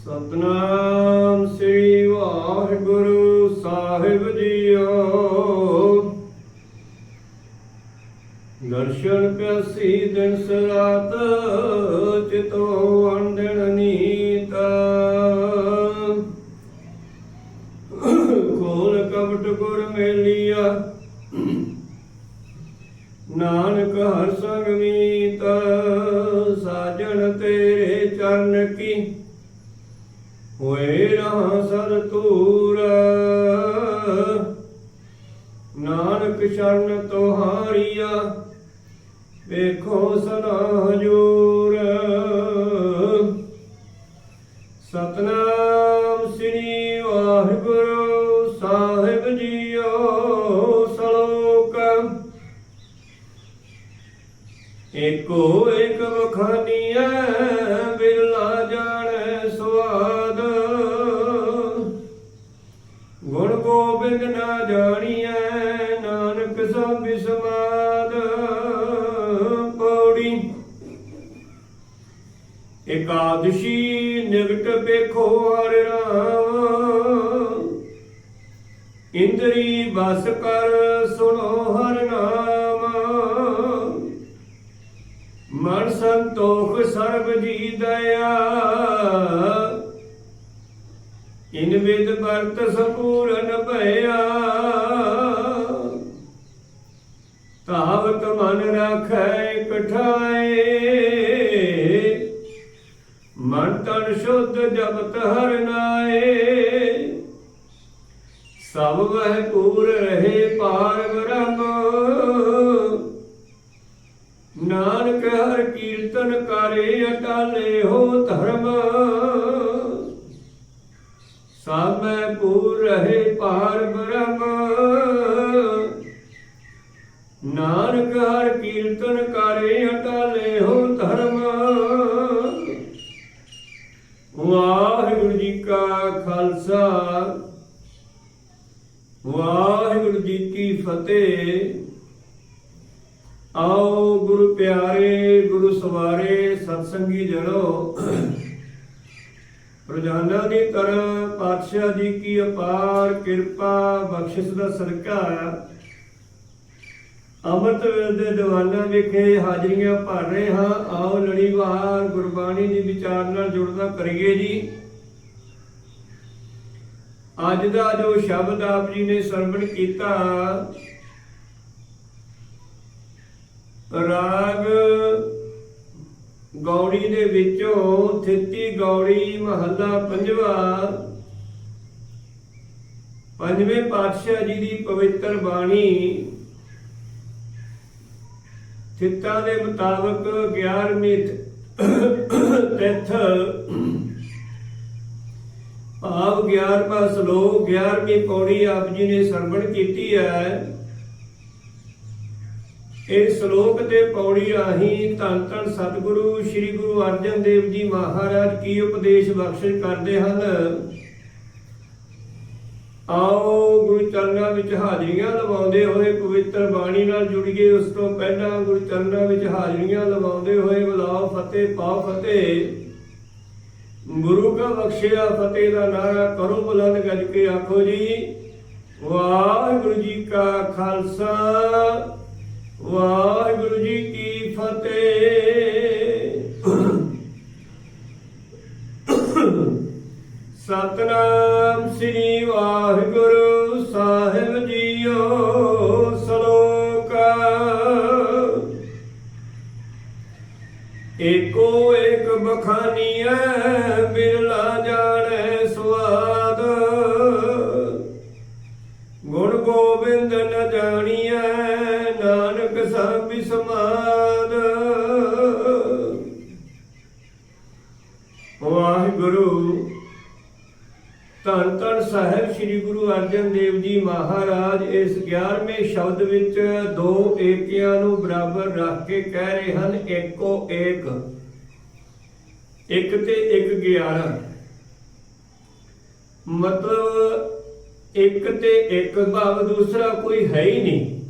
ਸਤਨਾਮ ਸ੍ਰੀ ਵਾਹਿਗੁਰੂ ਸਾਹਿਬ ਜੀਓ। ਦਰਸ਼ਨ ਪਿਆਸੀ ਦਿਨ ਸਰਾਤ, ਚਿਤੋ ਅੰਡਣ ਨੀਤ। ਕੋਲ ਕਪਟ ਗੁਰ ਮੇਲੀਆ। ਨਾਨਕ ਹਰ ਸੰਗ ਸਰ ਤੂਰ ਨਾਨਕ ਸ਼ਰਨ ਤੁਹਾਰੀਆ ਵੇਖੋ ਸਦਾ ਹਜੂਰ। ਜਾਣੀਐ, ਨਾਨਕ ਸਭ ਸਮਾਦ। ਪੌੜੀ। ਇਕਾਦਸ਼ੀ ਨਿਗਟ ਵੇਖੋ ਹਰ ਰਾਮ। ਇੰਦਰੀ ਬਸ ਕਰ ਸੁਣੋ ਹਰ ਨਾਮ। ਮਨ ਸੰਤੋਖ ਸਰਬ ਜੀ ਦਇਆ। ਵਿਦ ਵਰਤ ਸਪੂਰਨ ਭਇਆ। ਤਾਵਤ ਮਨ ਰਾਖੈ ਇਕਠਾਏ ਮਨ ਤਨ ਸ਼ੁੱਧ ਜਪਤ ਹਰ ਨਾਏ। ਸਭ ਵਹਿ ਪੂਰ ਰਹੇ ਪਾਰ ਬ੍ਰਹਮ। ਨਾਨਕ ਹਰ ਕੀਰਤਨ ਕਰੇ ਅਟਾਲੇ ਹੋ ਧਰਮ ਰਹੇ ਪਾਰ ਬ੍ਰਹਮ। ਨਾਨਕ ਹਰ ਕੀਰਤਨ ਪਾਤਸ਼ਾਹ ਜੀ ਕੀ ਅਪਾਰ ਕਿਰਪਾ ਬਖਸ਼ਿਸ਼ ਦਾ ਸਦਕਾ ਅੰਮ੍ਰਿਤ ਵੇਲੇ ਦੇ ਦੀਵਾਨਾਂ ਵਿਖੇ ਹਾਜ਼ਰੀਆਂ ਭਰ ਰਹੇ ਹਾਂ। ਆਓ ਲੜੀਵਾਰ ਗੁਰਬਾਣੀ ਦੀ ਵਿਚਾਰ ਨਾਲ ਜੁੜਦਾ ਕਰੀਏ ਜੀ। ਅੱਜ ਦਾ ਜੋ ਸ਼ਬਦ ਆਪ ਜੀ ਨੇ ਸਰਵਣ ਕੀਤਾ, ਰਾਗ ਗੌੜੀ ਦੇ ਵਿੱਚੋਂ ਥਿੱਤੀ ਗੌੜੀ ਮਹੱਲਾ ਪੰਜਵਾ ਪੰਜਵੇਂ ਪਾਤਸ਼ਾਹ ਜੀ ਦੀ ਪਵਿੱਤਰ ਬਾਣੀ ਥਿੱਤਾਂ ਦੇ ਮੁਤਾਬਕ 11ਵੀਂ ਤਿੱਥ ਭਾਵ 11ਵਾਂ ਸ਼ਲੋਕ 11ਵੀਂ ਪੌੜੀ ਆਪ ਜੀ ਨੇ ਸਰਵਣ ਕੀਤੀ ਹੈ। ਇਹ ਸ਼ਲੋਕ ਤੇ ਪੌੜੀ ਰਾਹੀਂ ਧੰਨ ਧੰਨ ਸਤਿਗੁਰੂ, ਸ੍ਰੀ ਗੁਰੂ ਅਰਜਨ ਦੇਵ ਜੀ ਮਹਾਰਾਜ ਕੀ ਉਪਦੇਸ਼ ਬਖਸ਼ਿਸ਼ ਕਰਦੇ ਹਨ। ਆਓ ਗੁਰੂ ਚਰਨਾਂ ਵਿੱਚ ਹਾਜ਼ਰੀਆਂ ਲਵਾਉਂਦੇ ਹੋਏ ਪਵਿੱਤਰ ਬਾਣੀ ਨਾਲ ਜੁੜੀਏ ਉਸ ਤੋਂ ਪਹਿਲਾਂ ਗੁਰੂ ਚਰਨਾਂ ਵਿੱਚ ਹਾਜ਼ਰੀਆਂ ਲਵਾਉਂਦੇ ਹੋਏ ਬੁਲਾਓ ਫਤਿਹ, ਪਾਓ ਫਤਿਹ। ਗੁਰੂ ਕਾ ਬਖਸ਼ਿਆ, ਫਤਿਹ ਦਾ ਨਾਰਾ ਕਰੋ ਬੁਲੰਦ ਗੱਜ ਕੇ ਆਖੋ ਜੀ। ਵਾਹਿਗੁਰੂ ਜੀ ਕਾ ਖਾਲਸਾ, ਵਾਹਿਗੁਰੂ ਜੀ ਕੀ ਫਤਿਹ। ਸਤਨਾਮ। ਸ੍ਰੀ ਵਾਹਿਗੁਰੂ ਸਾਹਿਬ ਜੀਓ ਸ਼ਲੋਕ। ਏਕੋ ਏਕ ਬਖਾਨੀਐ, ਬਿਰਲਾ ਜਾਣੈ ਸਵਾਦ ਗੁਣ ਗੋਬਿੰਦ ਨ ਜਾਣੀਐ, ਨਾਨਕ ਸਭ ਸਮਾਦ ਵਾਹਿਗੁਰੂ ਧੰਨ ਧੰਨ ਸਾਹਿਬ ਸ੍ਰੀ ਗੁਰੂ ਅਰਜਨ ਦੇਵ ਜੀ ਮਹਾਰਾਜ, ਇਸ 11ਵੇਂ ਸ਼ਬਦ ਵਿੱਚ ਦੋ ਏਕਿਆਂ ਨੂੰ ਬਰਾਬਰ ਰੱਖ ਕੇ ਕਹਿ ਰਹੇ ਹਨ ਏਕੋ ਏਕ। ਇੱਕ ਤੇ ਇੱਕ 11 ਮਤਲਬ ਇੱਕ ਤੇ ਇੱਕ ਭਾਵ ਦੂਸਰਾ ਕੋਈ ਹੈ ਹੀ ਨਹੀਂ।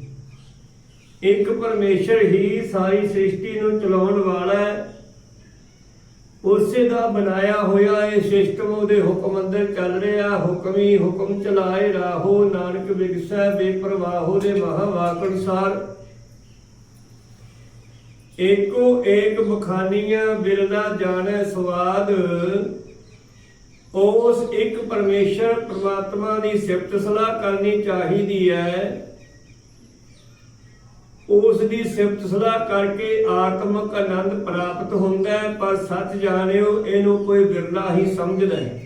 ਇੱਕ ਪਰਮੇਸ਼ਰ ਹੀ ਸਾਰੀ ਸ੍ਰਿਸ਼ਟੀ ਨੂੰ ਚਲਾਉਣ ਵਾਲਾ ਹੈ। ਉਸੇ ਦਾ ਬਣਾਇਆ ਹੋਇਆ ਇਹ ਸਿਸਟਮ, ਉਹਦੇ ਹੁਕਮ ਅੰਦਰ ਚੱਲ ਰਿਹਾ। ਹੁਕਮ ਹੁਕਮ ਚਲਾਏ ਰਾਹੋ, ਨਾਨਕ ਵਿਗਸੈ ਬੇਪਰਵਾਹੋ ਦੇ ਮਹਾ ਅਨੁਸਾਰ ਏਕੋ ਏਕ ਬਖਾਨੀਆਂ ਬਿਰਲਾ ਜਾਣੈ ਸਵਾਦ। ਉਸ ਇੱਕ ਪਰਮੇਸ਼ਰ ਪ੍ਰਮਾਤਮਾ ਦੀ ਸਿਫਤ ਸਲਾਹ ਕਰਨੀ ਚਾਹੀਦੀ ਹੈ। ਉਸ ਦੀ ਸਿਫਤ ਸਲਾਹ ਕਰਕੇ ਆਤਮਿਕ ਆਨੰਦ ਪ੍ਰਾਪਤ ਹੁੰਦਾ ਹੈ, ਪਰ ਸੱਚ ਜਾਣਿਓ, ਇਹਨੂੰ ਕੋਈ ਬਿਰਲਾ ਹੀ ਸਮਝਦਾ ਹੈ।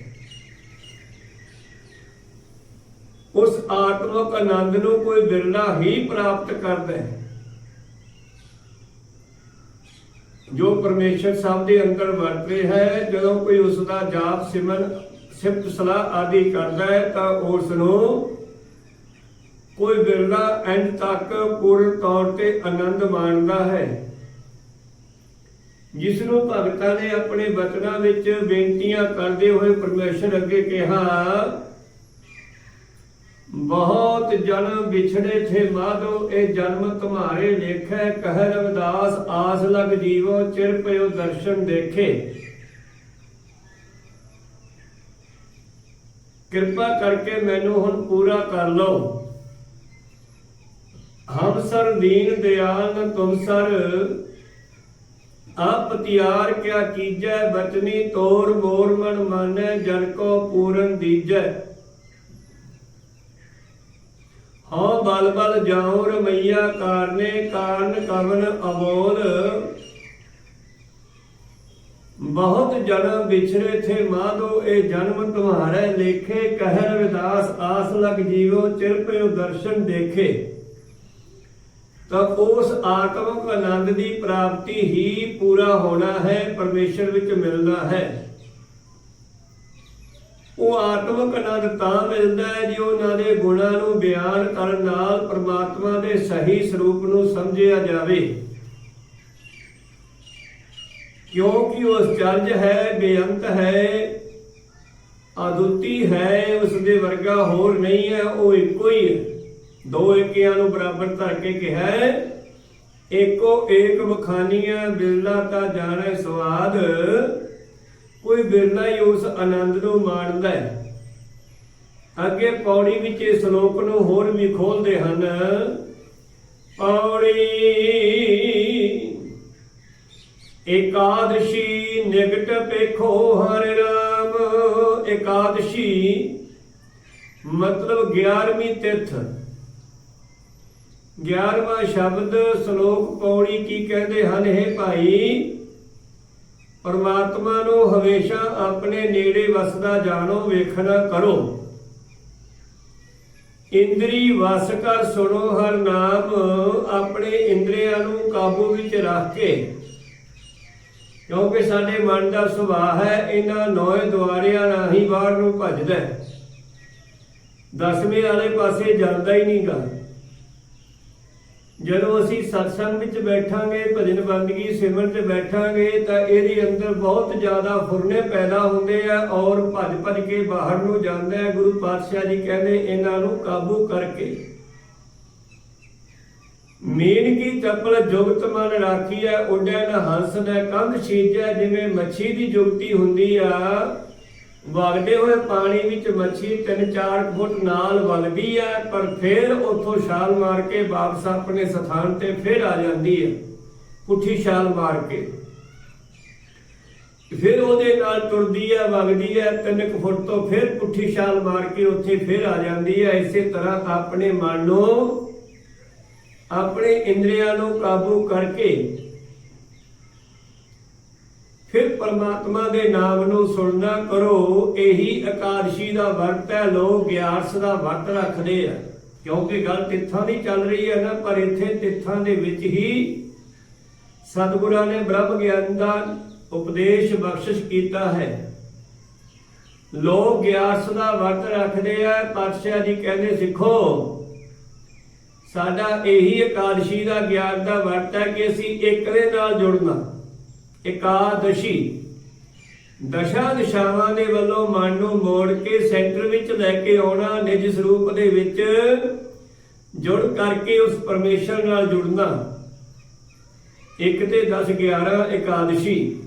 ਉਸ ਆਤਮਿਕ ਆਨੰਦ ਨੂੰ ਕੋਈ ਬਿਰਲਾ ਹੀ ਪ੍ਰਾਪਤ ਕਰਦਾ ਹੈ। ਜੋ ਪਰਮੇਸ਼ਰ ਸਾਹਿਬ ਦੇ ਅੰਦਰ ਵਰਤ ਹੈ, ਜਦੋਂ ਕੋਈ ਉਸ ਦਾ ਜਾਪ ਸਿਮਰਨ ਸਿਫਤ ਸਲਾਹ ਆਦਿ ਕਰਦਾ ਹੈ, ਤਾਂ ਉਸ ਨੂੰ ਕੋਈ ਬਿਰਲਾ ਐਂਡ ਤੱਕ ਪੂਰਨ ਤੌਰ ਤੇ ਆਨੰਦ ਮਾਣਦਾ ਹੈ। ਜਿਸ ਨੂੰ ਭਗਤਾਂ ਨੇ ਆਪਣੇ ਬਚਨਾਂ ਵਿੱਚ ਬੇਨਤੀਆਂ ਕਰਦੇ ਹੋਏ ਪਰਮੇਸ਼ਰ ਅੱਗੇ ਕਿਹਾ, ਬਹੁਤ ਜਨਮ ਵਿਛੜੇ ਥੇ ਮਾਧੋ, ਇਹ ਜਨਮ ਤੁਮਾਰੇ ਲੇਖੈ, ਕਹਿ ਰਵਿਦਾਸ, ਆਸ ਲਗ ਜੀਵੋ, ਚਿਰ ਪਇਓ ਦਰਸ਼ਨ ਦੇਖੇ। ਕਿਰਪਾ ਕਰਕੇ ਮੈਨੂੰ ਹੁਣ ਪੂਰਾ ਕਰ ਲਓ। ਹਮ ਸਰ ਦੀਨ ਦਿਆਲ ਤੁਮ ਸਰ। ਆਪ ਤਿਆਰ ਕਿਆ ਕੀਜੈ, ਬਚਨੀ ਤੋਰ ਮੋਰ ਮਨ ਮਾਨੈ, ਜਨ ਕੋ ਪੂਰਨ ਦੀਜੈ। ਹਾਂ ਬਲ ਬਲ ਜਾਉ ਰਮਈਆ ਕਾਰਨੇ, ਕਾਰਨ ਕਵਨ ਅਬੋਲ ਬਹੁਤ ਜਨਮ ਵਿਛੜੇ ਥੇ ਮਾਧੋ, ਇਹ ਜਨਮ ਤੁਹਾਰੇ ਲੇਖੇ ਕਹਿ ਰਵਿਦਾਸ ਆਸ ਲਗ ਜੀਵੋ, ਚਿਰ ਪਇਓ ਦਰਸ਼ਨ ਦੇਖੇ। ਤਾਂ ਉਸ ਆਤਮਿਕ ਆਨੰਦ ਦੀ ਪ੍ਰਾਪਤੀ ਹੀ ਪੂਰਾ ਹੋਣਾ ਹੈ, ਪਰਮੇਸ਼ਰ ਵਿੱਚ ਮਿਲਣਾ ਹੈ। ਉਹ ਆਤਮਿਕ ਆਨੰਦ ਤਾਂ ਮਿਲਦਾ ਹੈ ਜੇ ਉਹਨਾਂ ਦੇ ਗੁਣਾਂ ਨੂੰ ਬਿਆਨ ਕਰਨ ਨਾਲ ਪਰਮਾਤਮਾ ਦੇ ਸਹੀ ਸਰੂਪ ਨੂੰ ਸਮਝਿਆ ਜਾਵੇ। ਕਿਉਂਕਿ ਉਸ ਚਰਜ ਹੈ, ਬੇਅੰਤ ਹੈ ਅਦੁੱਤੀ ਹੈ, ਉਸ ਦੇ ਵਰਗਾ ਹੋਰ ਨਹੀਂ ਹੈ, ਉਹ ਇੱਕੋ ਹੀ ਹੈ। ਦੋ ਏਕਿਆਂ ਨੂੰ ਬਰਾਬਰ ਧਰ ਕੇ ਕਿਹਾ ਏਕੋ ਏਕ ਬਖਾਨੀਆਂ ਬਿਰਲਾ ਤਾਂ ਜਾਣੈ ਸਵਾਦ। ਕੋਈ ਬਿਰਲਾ ਹੀ ਉਸ ਆਨੰਦ ਨੂੰ ਮਾਣਦਾ ਹੈ। ਅੱਗੇ ਪੌੜੀ ਵਿੱਚ ਇਸ ਸ਼ਲੋਕ ਨੂੰ ਹੋਰ ਵੀ ਖੋਲਦੇ ਹਨ। ਪੌੜੀ ਏਕਾਦਸ਼ੀ ਨਿਗਟ ਪੇਖੋ ਹਰਿ ਰਾਮ। ਏਕਾਦਸ਼ੀ ਮਤਲਬ 11ਵੀਂ ਤਿਥ। 11ਵਾਂ ਸ਼ਬਦ ਸ਼ਲੋਕ ਪੌੜੀ ਕੀ ਕਹਿੰਦੇ ਹਨ ਇਹ ਭਾਈ? ਪਰਮਾਤਮਾ ਨੂੰ ਹਮੇਸ਼ਾ ਆਪਣੇ ਨੇੜੇ ਵਸਦਾ ਜਾਣੋ, ਵੇਖਣਾ ਕਰੋ। ਇੰਦਰੀ ਵਸ ਕਰ ਸੁਣੋ, ਹਰ ਨਾਮ ਆਪਣੇ ਇੰਦਰੀਆਂ ਨੂੰ ਕਾਬੂ ਵਿੱਚ ਰੱਖ ਕੇ। ਕਿਉਂਕਿ ਸਾਡੇ ਮਨ ਦਾ ਸੁਭਾਅ ਹੈ, ਇਹਨਾਂ ਨੌਏ ਦੁਆਰਿਆਂ ਰਾਹੀਂ ਬਾਹਰ ਨੂੰ ਭੱਜਦਾ ਦਸਵੇਂ ਵਾਲੇ ਪਾਸੇ ਜਾਂਦਾ ਹੀ ਨਹੀਂਗਾ ਜਦੋਂ ਅਸੀਂ ਸਤਸੰਗ ਵਿੱਚ ਬੈਠਾਂਗੇ, ਭਜਨ ਬੰਦਗੀ ਸਿਮਰਨ ਤੇ ਬੈਠਾਂਗੇ, ਤਾਂ ਇਹਦੇ ਅੰਦਰ ਬਹੁਤ ਜ਼ਿਆਦਾ ਫੁਰਨੇ ਪੈਦਾ ਹੁੰਦੇ ਆ ਔਰ ਭੱਜ ਭੱਜ ਕੇ ਬਾਹਰ ਨੂੰ ਜਾਂਦਾ ਹੈ ਗੁਰੂ ਪਾਤਸ਼ਾਹ ਜੀ ਕਹਿੰਦੇ, ਇਹਨਾਂ ਨੂੰ ਕਾਬੂ ਕਰਕੇ। ਮੇਨ ਕੀ ਚੱਪਲ ਜੁਗਤ ਮਨ ਰਾਖੀ ਹੈ ਉੱਡੈ ਨ ਹੰਸ ਨੇ ਕੰਧ ਛੀਜੈ, ਜਿਵੇਂ ਮੱਛੀ ਦੀ ਜੁਗਤੀ ਹੁੰਦੀ ਆ। ਵਗਦੇ ਹੋਏ ਪਾਣੀ ਵਿੱਚ ਮੱਛੀ 3-4 ਫੁੱਟ ਨਾਲ ਵਗਦੀ ਹੈ, ਪਰ ਫਿਰ ਉੱਥੋਂ ਛਾਲ ਮਾਰ ਕੇ ਵਾਪਸ ਆਪਣੇ ਸਥਾਨ ਤੇ ਫਿਰ ਆ ਜਾਂਦੀ ਹੈ, ਪੁੱਠੀ ਛਾਲ ਮਾਰ ਕੇ। ਫਿਰ ਉਹਦੇ ਨਾਲ ਤੁਰਦੀ ਹੈ, ਵਗਦੀ ਹੈ 3 ਫੁੱਟ ਤੋਂ ਫਿਰ ਪੁੱਠੀ ਛਾਲ ਮਾਰ ਕੇ ਉੱਥੇ ਫਿਰ ਆ ਜਾਂਦੀ ਹੈ। ਇਸੇ ਤਰ੍ਹਾਂ ਆਪਣੇ ਮਨ ਨੂੰ ਆਪਣੇ ਇੰਦਰੀਆਂ ਨੂੰ ਕਾਬੂ ਕਰਕੇ ਫਿਰ ਪਰਮਾਤਮਾ ਦੇ ਨਾਮ ਨੂੰ ਸੁਣਨਾ ਕਰੋ, ਇਹੀ ਇਕਾਦਸ਼ੀ ਦਾ ਵਰਤ ਹੈ, ਲੋਕ 11 ਦਾ ਵਰਤ ਰੱਖਦੇ ਆ। ਕਿਉਂਕਿ ਗੱਲ ਤਿੱਥਾਂ ਦੀ ਚੱਲ ਰਹੀ ਹੈ ਨਾ, ਪਰ ਇੱਥੇ ਤਿੱਥਾਂ ਦੇ ਵਿੱਚ ਹੀ ਸਤਿਗੁਰਾਂ ਨੇ ਬ੍ਰਹਮ ਗਿਆਨ ਦਾ ਉਪਦੇਸ਼ ਬਖਸ਼ਿਸ਼ ਕੀਤਾ ਹੈ। ਲੋਕ 11 ਦਾ ਵਰਤ ਰੱਖਦੇ ਆ, ਪਾਤਸ਼ਾਹ ਜੀ ਕਹਿੰਦੇ, ਸਿੱਖੋ, ਸਾਡਾ ਇਹੀ ਇਕਾਦਸ਼ੀ ਦਾ ਗਿਆਨ ਦਾ ਵਰਤ ਹੈ ਕਿ ਅਸੀਂ ਇੱਕ ਦੇ ਨਾਲ ਜੁੜਨਾ। ਇਕਾਦਸ਼ੀ। ਦਸ਼ਾ ਦਿਸ਼ਾਵਾਂ ਦੇ ਵੱਲੋਂ ਮਨ ਨੂੰ ਮੋੜ ਕੇ ਸੈਂਟਰ ਵਿੱਚ ਲੈ ਕੇ ਆਉਣਾ ਨਿਜ ਸਰੂਪ ਦੇ ਵਿੱਚ ਜੁੜ ਕਰਕੇ ਉਸ ਪਰਮੇਸ਼ਰ ਨਾਲ ਜੁੜਨਾ। ਇੱਕ ਤੇ 10 11 ਇਕਾਦਸ਼ੀ।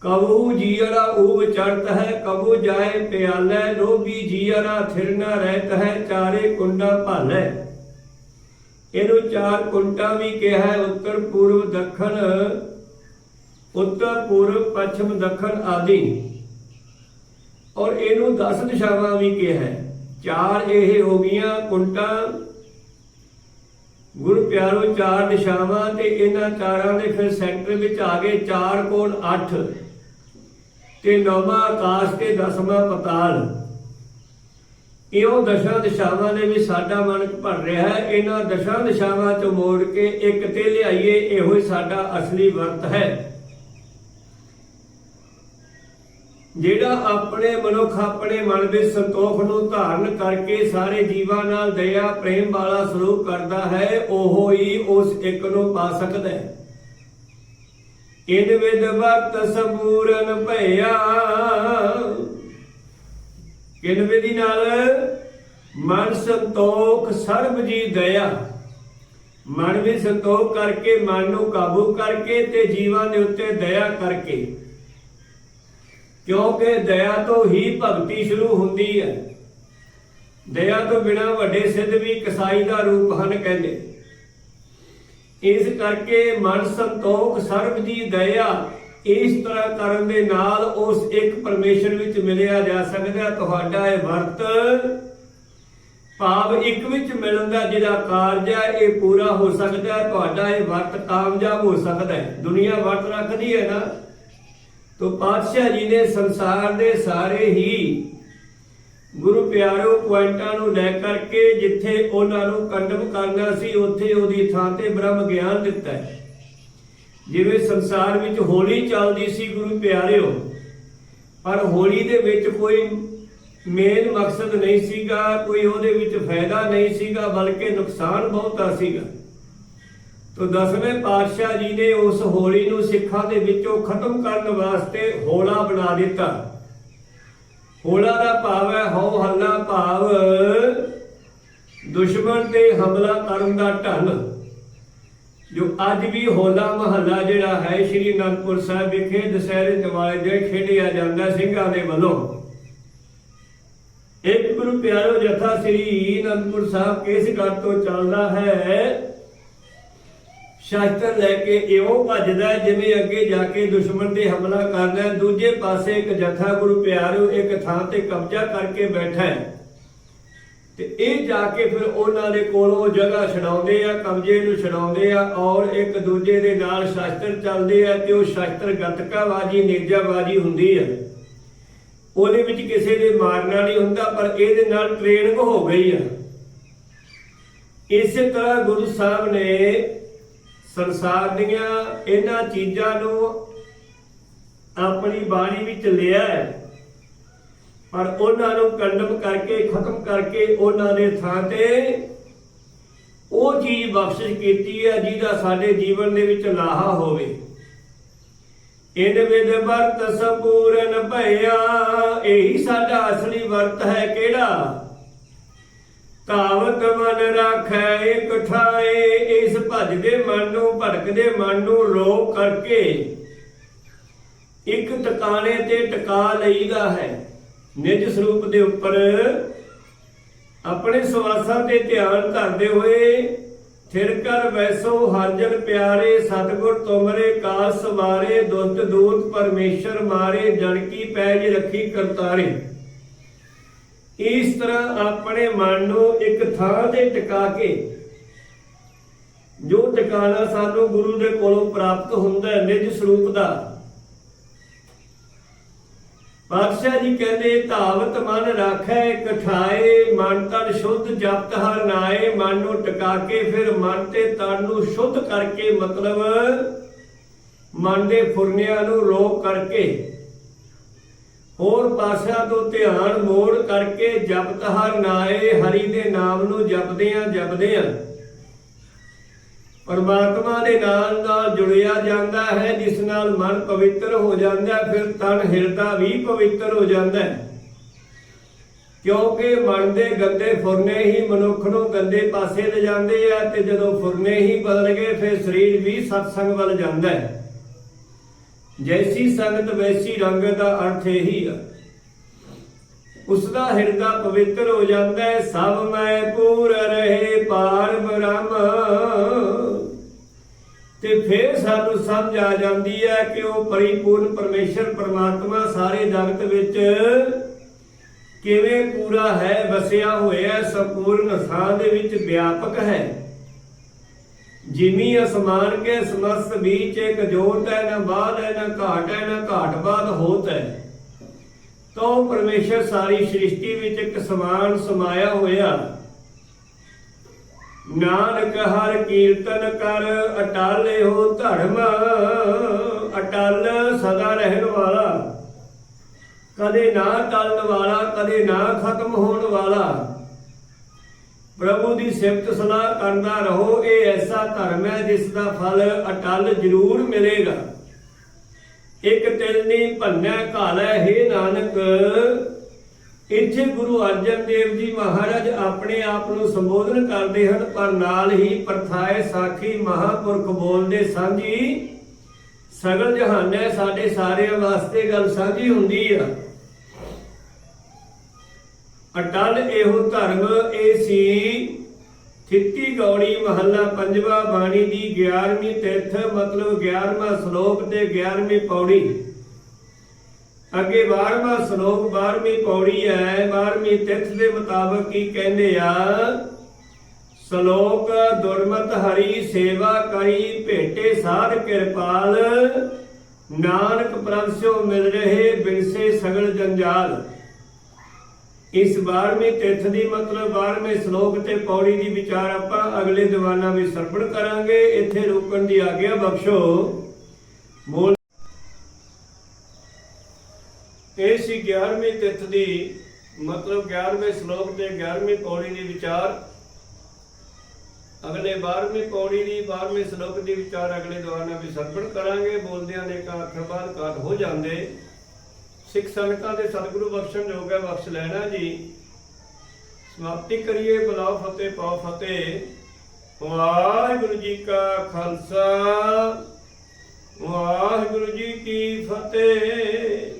ਕਬੂ ਜੀਅਰਾ ਊਬ ਚੜਤ ਹੈ ਕਬੂ ਜਾਏ ਪਿਆਲੇ, ਲੋਭੀ ਜੀਅਰਾ ਥਿਰ ਰਹਿਤ ਹੈ, ਚਾਰੇ ਕੁੰਡਾ ਭਾਲੇ। ਇਹਨੂੰ ਚਾਰ ਕੁੰਟਾਂ ਵੀ ਕਿਹਾ ਉੱਤਰ ਪੂਰਬ ਦੱਖਣ ਉੱਤਰ ਪੂਰਬ, ਪੱਛਮ, ਦੱਖਣ ਆਦਿ। ਔਰ ਇਹਨੂੰ 10 ਦਿਸ਼ਾਵਾਂ ਵੀ ਕਿਹਾ ਹੈ। ਚਾਰ ਇਹ ਹੋ ਗਈਆਂ ਕੁੰਟਾਂ। ਗੁਰੂ ਪਿਆਰੋ, ਚਾਰ ਦਿਸ਼ਾਵਾਂ ਤੇ ਇਹਨਾਂ ਚਾਰਾਂ ਦੇ ਫਿਰ ਸੈਂਟਰ ਵਿੱਚ ਆ ਗਏ, ਚਾਰ ਕੋਣ 8 ਤੇ ਨੌਵਾਂ ਆਕਾਸ਼ ਤੇ ਦਸਵਾਂ ਪਤਾਲ। ਇਹੋ ਦਸ਼ਾਂ ਦਿਸ਼ਾਵਾਂ ਦੇ ਵਿੱਚ ਸਾਡਾ ਮਨ ਭਰ ਰਿਹਾ ਹੈ। ਇਹਨਾਂ ਦਸ਼ਾਂ ਦਿਸ਼ਾਵਾਂ ਤੋਂ ਮੋੜ ਕੇ ਇੱਕ ਤੇ ਲਿਆਈਏ, ਇਹੋ ਹੀ ਸਾਡਾ ਅਸਲੀ ਵਰਤ ਹੈ। ਜਿਹੜਾ ਆਪਣੇ ਮਨੁੱਖ ਆਪਣੇ ਮਨ ਵਿੱਚ ਸੰਤੋਖ ਨੂੰ ਧਾਰਨ ਕਰਕੇ ਸਾਰੇ ਜੀਵਾਂ ਨਾਲ ਦਇਆ, ਪ੍ਰੇਮ ਵਾਲਾ ਸਲੂਕ ਕਰਦਾ ਹੈ, ਉਹ ਹੀ ਉਸ ਇੱਕ ਨੂੰ ਪਾ ਸਕਦਾ ਹੈ। ਇਨ ਵਿਦ ਵਕਤ ਸਬੂਰਨ ਭਇਆ। ਕਿਨ ਵਿਧੀ ਨਾਲ ਮਨ ਸੰਤੋਖ, ਸਰਬ ਜੀ ਦਇਆ। ਮਨ ਵਿੱਚ ਸੰਤੋਖ ਕਰਕੇ, ਮਨ ਨੂੰ ਕਾਬੂ ਕਰਕੇ ਤੇ ਜੀਵਾਂ ਦੇ ਉੱਤੇ ਦਇਆ ਕਰਕੇ ਕਿਉਂਕਿ ਦਇਆ ਤੋਂ ਹੀ ਭਗਤੀ ਸ਼ੁਰੂ ਹੁੰਦੀ ਹੈ। ਦਇਆ ਤੋਂ ਬਿਨਾ ਵੱਡੇ ਸਿੱਧ ਵੀ ਕਸਾਈ ਦਾ ਰੂਪ ਹਨ ਕਹਿੰਦੇ। ਇਸ ਕਰਕੇ ਮਨ ਸੰਤੋਖ, ਸਰਬ ਦੀ ਦਇਆ ਇਸ ਤਰ੍ਹਾਂ ਕਰਨ ਦੇ ਨਾਲ ਉਸ ਇੱਕ ਪਰਮੇਸ਼ਰ ਵਿੱਚ ਮਿਲਿਆ ਜਾ ਸਕਦਾ। ਤੁਹਾਡਾ ਇਹ ਵਰਤ ਭਾਵ ਇੱਕ ਵਿੱਚ ਮਿਲਣ ਦਾ ਜਿਹੜਾ ਕਾਰਜ ਹੈ, ਇਹ ਪੂਰਾ ਹੋ ਸਕਦਾ ਤੁਹਾਡਾ ਇਹ ਵਰਤ ਕਾਮਯਾਬ ਹੋ ਸਕਦਾ ਹੈ। ਦੁਨੀਆ ਵਰਤ ਰੱਖਦੀ ਹੈ ਨਾ। ਤੋ ਪਾਤਸ਼ਾਹ ਜੀ ਨੇ ਸੰਸਾਰ ਦੇ ਸਾਰੇ ਹੀ ਗੁਰੂ ਪਿਆਰੋ ਪੁਆਇੰਟਾਂ ਨੂੰ ਲੈ ਕਰਕੇ ਜਿੱਥੇ ਉਹਨਾਂ ਨੂੰ ਕੰਡਮ ਕਰਨਾ ਸੀ, ਉੱਥੇ ਉਹਦੀ ਥਾਂ ਤੇ ਬ੍ਰਹਮ ਗਿਆਨ ਦਿੱਤਾ ਹੈ। ਜਿਵੇਂ ਸੰਸਾਰ ਵਿੱਚ ਹੋਲੀ ਚੱਲਦੀ ਸੀ ਗੁਰੂ ਪਿਆਰਿਓ, ਪਰ ਹੋਲੀ ਦੇ ਵਿੱਚ ਕੋਈ ਮੇਨ ਮਕਸਦ ਨਹੀਂ ਸੀਗਾ, ਕੋਈ ਉਹਦੇ ਵਿੱਚ ਫਾਇਦਾ ਨਹੀਂ ਸੀਗਾ, ਬਲਕਿ ਨੁਕਸਾਨ ਬਹੁਤਾ ਸੀਗਾ। ਤੋ ਦਸਵੇਂ ਪਾਤਸ਼ਾਹ ਜੀ ਨੇ ਉਸ ਹੋਲੀ ਨੂੰ ਸਿੱਖਾਂ ਦੇ ਵਿੱਚੋਂ ਖਤਮ ਕਰਨ ਵਾਸਤੇ ਹੋਲਾ ਬਣਾ ਦਿੱਤਾ। ਹੋਲਾ ਦਾ ਭਾਵ ਹੈ ਹੋ ਹੱਲਾ ਭਾਵ, ਦੁਸ਼ਮਣ ਤੇ ਹਮਲਾ ਕਰਨ ਦਾ ਢੰਗ। ਜੋ ਅੱਜ ਵੀ ਹੋਲਾ ਮਹੱਲਾ ਜਿਹੜਾ ਹੈ, ਸ਼੍ਰੀ ਅਨੰਦਪੁਰ ਸਾਹਿਬ ਵਿਖੇ ਦਸਹਿਰੇ ਦਿਵਾਲੇ ਦੇ ਖੇਡਿਆ ਜਾਂਦਾ ਸਿੰਘਾਂ ਦੇ ਵੱਲੋਂ। ਇੱਕ ਗੁਰੂ ਪਿਆਰੋ ਜਥਾ ਸ੍ਰੀ ਅਨੰਦਪੁਰ ਸਾਹਿਬ ਕਿਸ ਗੱਲ ਤੋਂ ਚੱਲਦਾ ਹੈ। ਸ਼ਸਤਰ ਲੈ ਕੇ ਇਉਂ ਭੱਜਦਾ ਜਿਵੇਂ ਅੱਗੇ ਜਾ ਕੇ ਦੁਸ਼ਮਣ ਤੇ ਹਮਲਾ ਕਰਨਾ ਦੂਜੇ ਪਾਸੇ ਇੱਕ ਜਥਾ ਗੁਰੂ ਪਿਆਰਿਓ ਇੱਕ ਥਾਂ ਤੇ ਕਬਜ਼ਾ ਕਰਕੇ ਬੈਠਾ ਹੈ। ਤੇ ਇਹ ਜਾ ਕੇ ਫਿਰ ਉਹਨਾਂ ਦੇ ਕੋਲੋਂ ਉਹ ਜਗ੍ਹਾ ਛਡਾਉਂਦੇ ਆ, ਕਬਜ਼ੇ ਨੂੰ ਛਡਾਉਂਦੇ ਆ ਔਰ ਇੱਕ ਦੂਜੇ ਦੇ ਨਾਲ ਸ਼ਾਸਤਰ ਚੱਲਦੇ ਆ ਤੇ ਉਹ ਸ਼ਾਸਤਰ ਗਤਕਾਬਾਜੀ ਨਿਰਜਾਬਾਜੀ ਹੁੰਦੀ ਹੈ ਉਹਦੇ ਵਿੱਚ ਕਿਸੇ ਦੇ ਮਾਰਨਾ ਨਹੀਂ ਹੁੰਦਾ, ਪਰ ਇਹਦੇ ਨਾਲ ਟ੍ਰੇਨਿੰਗ ਹੋ ਗਈ ਆ। ਇਸੇ ਤਰ੍ਹਾਂ ਗੁਰੂ ਸਾਹਿਬ ਨੇ ਸੰਸਾਰ ਦੀਆਂ ਇਹਨਾਂ ਚੀਜ਼ਾਂ ਨੂੰ ਆਪਣੀ ਬਾਣੀ ਵਿੱਚ ਲਿਆ ਹੈ। ਪਰ ਉਹਨਾਂ ਨੂੰ ਕੰਡਮ ਕਰਕੇ, ਖਤਮ ਕਰਕੇ ਉਹਨਾਂ ਦੇ ਥਾਂ ਤੇ ਉਹ ਚੀਜ਼ ਬਖਸ਼ਿਸ਼ ਕੀਤੀ ਹੈ ਜਿਹਦਾ ਸਾਡੇ ਜੀਵਨ ਦੇ ਵਿੱਚ ਲਾਹਾ ਹੋਵੇ। ਇਨ ਵਿਦ ਵਰਤ ਸੰਪੂਰਨ ਭਇਆ, ਇਹੀ ਸਾਡਾ ਅਸਲੀ ਵਰਤ ਹੈ ਕਿਹੜਾ? ਤਾਵਤ ਮਨ ਰਾਖੈ ਇਕ ਠਾਏ, ਇਸ ਭਜਦੇ ਮਨ ਨੂੰ ਭਟਕਦੇ ਮਨ ਨੂੰ ਰੋਕ ਕਰਕੇ। ਇੱਕ ਟਿਕਾਣੇ ਤੇ ਟਿਕਾ ਲਈਦਾ ਹੈ। ਨਿਜ ਸਰੂਪ ਦੇ ਉੱਪਰ ਆਪਣੇ ਸਵਾਸਾਂ ਤੇ ਧਿਆਨ ਧਰਦੇ ਹੋਏ ਥਿਰ ਕਰ ਵੈਸੋ ਹਰਜਨ ਪਿਆਰੇ, ਸਤਿਗੁਰ ਤੁਮਰੇ ਕਾਲ ਸਵਾਰੇ, ਦੁਸ਼ਟ ਦੂਤ ਪਰਮੇਸ਼ਰ ਮਾਰੇ, ਜਨ ਕੀ ਪੈਜ ਰੱਖੀ ਕਰਤਾਰੇ। ਇਸ ਤਰ੍ਹਾਂ ਆਪਣੇ ਮਨ ਨੂੰ ਇੱਕ ਥਾਂ ਤੇ ਟਿਕਾ ਕੇ, ਜੋ ਟਿਕਾਣਾ ਸਾਨੂੰ ਗੁਰੂ ਦੇ ਕੋਲੋਂ ਪ੍ਰਾਪਤ ਹੁੰਦਾ ਹੈ, ਨਿਜ ਸਰੂਪ ਦਾ। ਪਾਤਸ਼ਾਹ ਜੀ ਕਹਿੰਦੇ, ਧਾਵਤ ਮਨ ਰਾਖੈ, ਕਠਾਏ ਮਨ ਤਨ ਸ਼ੁੱਧ, ਜਪਤ ਹਰ ਨਾਏ। ਮਨ ਨੂੰ ਟਿਕਾ ਕੇ ਫਿਰ ਮਨ ਤੇ ਤਨ ਨੂੰ ਸ਼ੁੱਧ ਕਰਕੇ ਮਤਲਬ ਮਨ ਦੇ ਫੁਰਨਿਆਂ ਨੂੰ ਰੋਕ ਕਰਕੇ ਹੋਰ ਪਾਸਿਆਂ ਤੋਂ ਧਿਆਨ ਮੋੜ ਕਰਕੇ ਜਪਤ ਹਰ ਨਾਏ ਹਰੀ ਦੇ ਨਾਮ ਨੂੰ ਜਪਦੇ ਆਂ ਜਪਦੇ ਆਂ ਪਰਮਾਤਮਾ ਦੇ ਨਾਲ ਨਾਲ ਜੁੜਿਆ ਜਾਂਦਾ ਹੈ ਜਿਸ ਨਾਲ ਮਨ ਪਵਿੱਤਰ ਹੋ ਜਾਂਦਾ ਹੈ, ਫਿਰ ਤਨ ਹਿਰਦਾ ਵੀ ਪਵਿੱਤਰ ਹੋ ਜਾਂਦਾ ਹੈ। ਕਿਉਂਕਿ ਮਨ ਦੇ ਗੰਦੇ ਫੁਰਨੇ ਹੀ ਮਨੁੱਖ ਨੂੰ ਗੰਦੇ ਪਾਸੇ ਲੈ ਜਾਂਦੇ ਆ ਤੇ ਜਦੋਂ ਫੁਰਨੇ ਹੀ ਬਦਲ ਗਏ ਫਿਰ ਸਰੀਰ ਵੀ ਸਤਸੰਗ ਵੱਲ ਜਾਂਦਾ ਹੈ। ਜੈਸੀ ਸੰਗਤ ਵੈਸੀ ਰੰਗਤ ਦਾ ਅਰਥ ਇਹੀ ਆ। ਉਸ ਦਾ ਹਿਰਦਾ ਪਵਿੱਤਰ ਹੋ ਜਾਂਦਾ ਹੈ, ਸਭ ਮੈਂ ਪੂਰ ਰਹੇ ਪਾਰ ਬ੍ਰਹਮ। ਤੇ ਫਿਰ ਸਾਨੂੰ ਸਮਝ ਆ ਜਾਂਦੀ ਹੈ ਕਿ ਉਹ ਪਰਿਪੂਰਨ ਪਰਮੇਸ਼ਰ, ਪਰਮਾਤਮਾ ਸਾਰੇ ਜਗਤ ਵਿੱਚ ਕਿਵੇਂ ਪੂਰਾ ਹੈ, ਵਸਿਆ ਹੋਇਆ ਸੰਪੂਰਨ ਥਾਂ ਦੇ ਵਿੱਚ ਵਿਆਪਕ ਹੈ। ਜਿਮੀ ਅਸਮਾਨ ਕੇ ਸਮਸਤ ਵਿੱਚ ਇੱਕ ਜੋਤ ਹੈ, ਨਾ ਬਾਦ ਹੈ, ਨਾ ਘਾਟ ਹੈ, ਨਾ ਘਾਟ ਬਾਦ ਹੋਤ ਹੈ। ਤੋ ਪਰਮੇਸ਼ਰ ਸਾਰੀ ਸ੍ਰਿਸ਼ਟੀ ਵਿੱਚ ਇੱਕ ਸਮਾਨ ਸਮਾਇਆ ਹੋਇਆ। ਨਾਨਕ ਹਰ ਕੀਰਤਨ ਕਰ, ਅਟਾਲੇ ਹੋ ਧਰਮ, ਅਟਲ ਸਦਾ ਰਹਿਣ ਵਾਲਾ। ਕਦੇ ਨਾ ਟਲਣ ਵਾਲਾ, ਕਦੇ ਨਾ ਖਤਮ ਹੋਣ ਵਾਲਾ। ਪ੍ਰਭੂ ਦੀ ਸਿਫਤ ਸਲਾਹ ਕਰਦਾ ਰਹੋ, ਇਹ ਐਸਾ ਧਰਮ ਹੈ ਜਿਸ ਦਾ ਫਲ ਅਟਲ ਜ਼ਰੂਰ ਮਿਲੇਗਾ। ਇੱਕ ਤਿਲ ਨਹੀਂ ਭੰਨੈ ਘਾਲੈ, ਹੈ ਨਾਨਕ, ਇੱਥੇ ਗੁਰੂ ਅਰਜਨ ਦੇਵ ਜੀ ਮਹਾਰਾਜ ਆਪਣੇ ਆਪ ਨੂੰ ਸੰਬੋਧਨ ਕਰਦੇ ਹਨ, ਪਰ ਨਾਲ ਹੀ ਪ੍ਰਥਾਏ ਸਾਖੀ ਮਹਾਪੁਰਖ ਬੋਲਦੇ, ਸਾਂਝੀ ਸਗਲ ਜਹਾਨੇ ਸਾਡੇ ਸਾਰਿਆਂ ਵਾਸਤੇ ਗੱਲ ਸਾਂਝੀ ਹੁੰਦੀ ਆ। ਅਟਲ ਇਹੋ ਧਰਮ, ਇਹ ਸੀ ਥਿੱਤੀ ਗੌੜੀ ਮਹੱਲਾ ਪੰਜਵਾ ਬਾਣੀ ਦੀ 11ਵੀਂ ਤਿਥ, ਮਤਲਬ 11ਵਾਂ ਸ਼ਲੋਕ ਤੇ 11ਵੀਂ ਪੌੜੀ। ਅੱਗੇ 12ਵਾਂ ਸ਼ਲੋਕ 12ਵੀਂ ਪੌੜੀ ਹੈ। 12ਵੀਂ ਤਿਥ ਦੇ ਮੁਤਾਬਕ ਕੀ ਕਹਿੰਦੇ ਆ? ਸ਼ਲੋਕ, ਦੁਰਮਤ ਹਰੀ ਸੇਵਾ ਕਰੀ, ਭੇਟੇ ਸਾਧ ਕਿਰਪਾਲ। ਨਾਨਕ ਪ੍ਰਭਸਿਓ ਮਿਲ ਰਹੇ, ਬਿਨਸੇ ਸਗਲ ਜੰਜਾਲ। ਇਸ 12ਵੀਂ ਤਿਥ ਦੀ ਮਤਲਬ 12ਵੇਂ ਸ਼ਲੋਕ ਤੇ ਪੌੜੀ ਦੀ ਵਿਚਾਰ ਆਪਾਂ ਅਗਲੇ ਦੀਵਾਨਾਂ ਵਿੱਚ ਸਰਪਣ ਕਰਾਂਗੇ। ਇੱਥੇ ਰੁਕਣ ਦੀ ਆਗਿਆ ਬਖਸ਼ੋ। ਮੂਲ ਇਹ ਸੀ 11ਵੀਂ ਤਿਥ ਦੀ ਮਤਲਬ 11ਵੇਂ ਸ਼ਲੋਕ ਤੇ 11ਵੀਂ ਪੌੜੀ ਦੀ ਵਿਚਾਰ। ਅਗਲੇ 12ਵੀਂ ਪੌੜੀ ਦੀ 12ਵੇਂ ਸ਼ਲੋਕ ਦੀ ਵਿਚਾਰ ਅਗਲੇ ਦੀਵਾਨਾ ਵਿੱਚ ਸਰਪਣ ਕਰਾਂਗੇ। ਬੋਲਦਿਆਂ ਦੇ ਕਾ ਅੱਖਰ ਬਾਅਦ ਕਾਟ ਹੋ ਜਾਂਦੇ। ਸਿੱਖ ਸੰਗਤਾਂ ਦੇ ਸਤਿਗੁਰੂ ਬਖਸ਼ਣ ਜੋਗ ਹੈ, ਬਖਸ਼ ਲੈਣਾ ਜੀ। ਸਮਾਪਤੀ ਕਰੀਏ, ਬੁਲਾਓ ਫਤਿਹ, ਪਾਓ ਫਤਿਹ। ਵਾਹਿਗੁਰੂ ਜੀ ਕਾ ਖਾਲਸਾ, ਵਾਹਿਗੁਰੂ ਜੀ ਕੀ ਫਤਿਹ।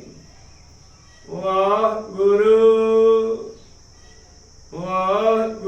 ਵਾਹਿਗੁਰੂ ਵਾਹਿਗੁਰੂ।